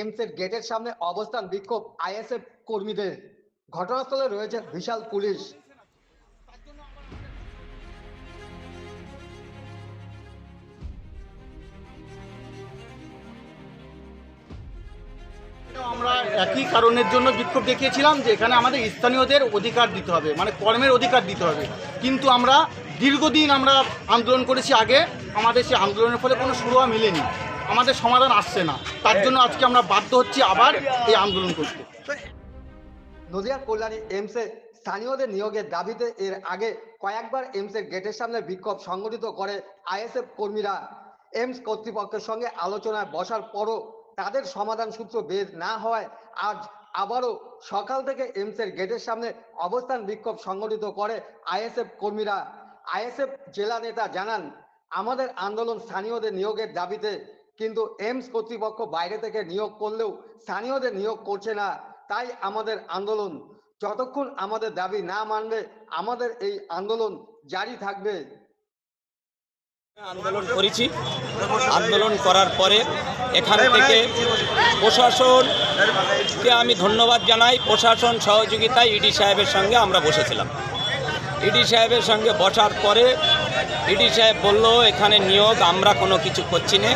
Aims এর গেটের সামনে অবস্থান বিক্ষোভ আইএসএফ কর্মীদের। ঘটনাস্থলে রয়েছে বিশাল পুলিশ। আমরা একই কারণের জন্য বিক্ষোভ দেখিয়েছিলাম যে এখানে আমাদের স্থানীয়দের অধিকার দিতে হবে মানে কর্মের অধিকার দিতে হবে। কিন্তু আমরা দীর্ঘদিন আমরা আন্দোলন করেছি আগে, আমাদের সেই আন্দোলনের ফলে কোনো সুরোয়া মেলেনি। আমাদের সমাধান আসছে না। তার জন্য আজকে আমরা বাধ্য হচ্ছি আবার এই আন্দোলন করতে। নদিয়ার কল্যাণী এমসে স্থানীয়দের নিয়োগের দাবিতে এর আগে কয়েকবার এমস এর গেটের সামনে বিক্ষোভ সংগঠিত করে আইএসএফ কর্মীরা। এমস কর্তৃপক্ষের সঙ্গে আলোচনায় বসার পরও তাদের সমাধান সূত্র বের না হওয়ায় আজ আবারও সকাল থেকে এমসের গেটের সামনে অবস্থান বিক্ষোভ সংগঠিত করে আইএসএফ কর্মীরা। আইএসএফ জেলা নেতা জানান, আমাদের আন্দোলন স্থানীয়দের নিয়োগের দাবিতে কিন্তু এমস কর্তৃপক্ষ বাইরে থেকে নিয়োগ করলেও স্থানীয়দের নিয়োগ করছে না। তাই আমাদের আন্দোলন, যতক্ষণ আমাদের দাবি না মানবে, আমাদের এই আন্দোলন জারি থাকবে। আন্দোলন করেছি। আন্দোলন করার পরে এখান থেকে প্রশাসনকে আমি ধন্যবাদ জানাই। প্রশাসন সহযোগিতায় ইডি সাহেবের সঙ্গে আমরা বসেছিলাম। ইডি সাহেবের সঙ্গে বসার পরে ইডি সাহেব বলল, এখানে নিয়োগ, আমরা কোনো কিছু করছি না।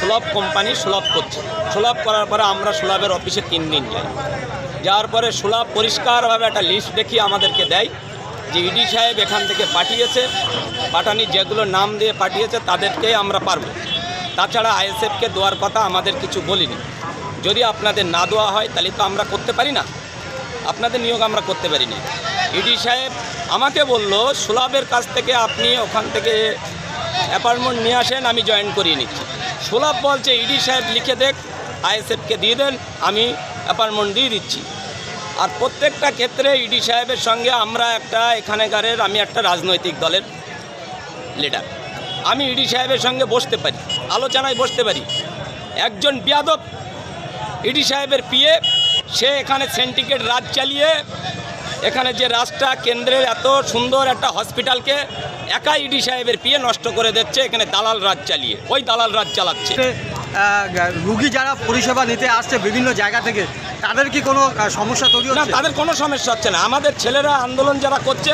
সুলভ কোম্পানি সুলভ করছে। সুলভ করার পরে আমরা সুলভের অফিসে তিন দিন যাই। যাওয়ার পরে সুলভ পরিষ্কারভাবে একটা লিস্ট দেখিয়ে আমাদেরকে দেয়, যে ইডি সাহেব এখান থেকে পাঠিয়েছে। পাঠানি যেগুলো নাম দিয়ে পাঠিয়েছে তাদেরকে আমরা পারব। তাছাড়া আইএসএফকে দেওয়ার কথা আমাদের কিছু বলিনি। যদি আপনাদের না দেওয়া হয় তাহলে তো আমরা করতে পারি না। আপনাদের নিয়োগ আমরা করতে পারি না ইডি সাহেব আমাকে বলল, সুলভের কাছ থেকে আপনি ওখান থেকে অ্যাপার্টমেন্ট নিয়ে আসেন, আমি জয়েন করিয়ে নিচ্ছি। সুলভ বলছে, ইডি সাহেব লিখে দেখ আইএসএফকে দিয়ে দেন, আমি অ্যাপার্টমেন্ট দিয়ে দিচ্ছি। আর প্রত্যেকটা ক্ষেত্রে ইডি সাহেবের সঙ্গে আমরা একটা এখানেকারের, আমি একটা রাজনৈতিক দলের লিডার আমি ইডি সাহেবের সঙ্গে বসতে পারি, আলোচনায় বসতে পারি। একজন বিয়াদব, ইডি সাহেবের পিএ, সে এখানে সেন্টিকেট রাজ চালিয়ে এখানে যে রাস্তা কেন্দ্রের এত সুন্দর একটা হসপিটালকে একা ইডি সাহেবের পিএ নষ্ট করে দিচ্ছে এখানে দালাল রাজ চালিয়ে। ওই দালাল রাজ চালাচ্ছে। রুগী যারা পরিষেবা নিতে আসছে বিভিন্ন জায়গা থেকে তাদের কি কোনো সমস্যা তৈরি না তাদের কোনো সমস্যা হচ্ছে না। আমাদের ছেলেরা আন্দোলন যারা করছে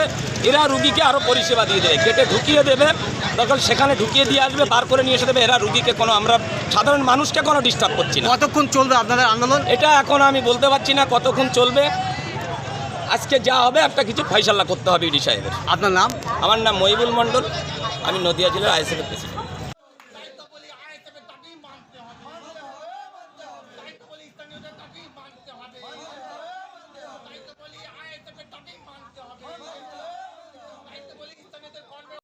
এরা রুগীকে আরও পরিষেবা দিয়ে দেবে। কেটে ঢুকিয়ে দেবে তখন সেখানে ঢুকিয়ে দিয়ে আসবে বার করে নিয়ে এসে দেবে। এরা রুগীকে কোনো আমরা সাধারণ মানুষকে কোনো ডিস্টার্ব করছি না। কতক্ষণ চলবে আপনাদের আন্দোলন? এটা এখন আমি বলতে পারছি না কতক্ষণ চলবে। আজকে যা হবে একটা কিছু ফয়সাল্লা করতে হবে ইডি সাহেবের। আপনার নাম? আমার নাম মহিবুল মণ্ডল। আমি নদিয়া জেলার আইএসএফের প্রেসিডেন্ট।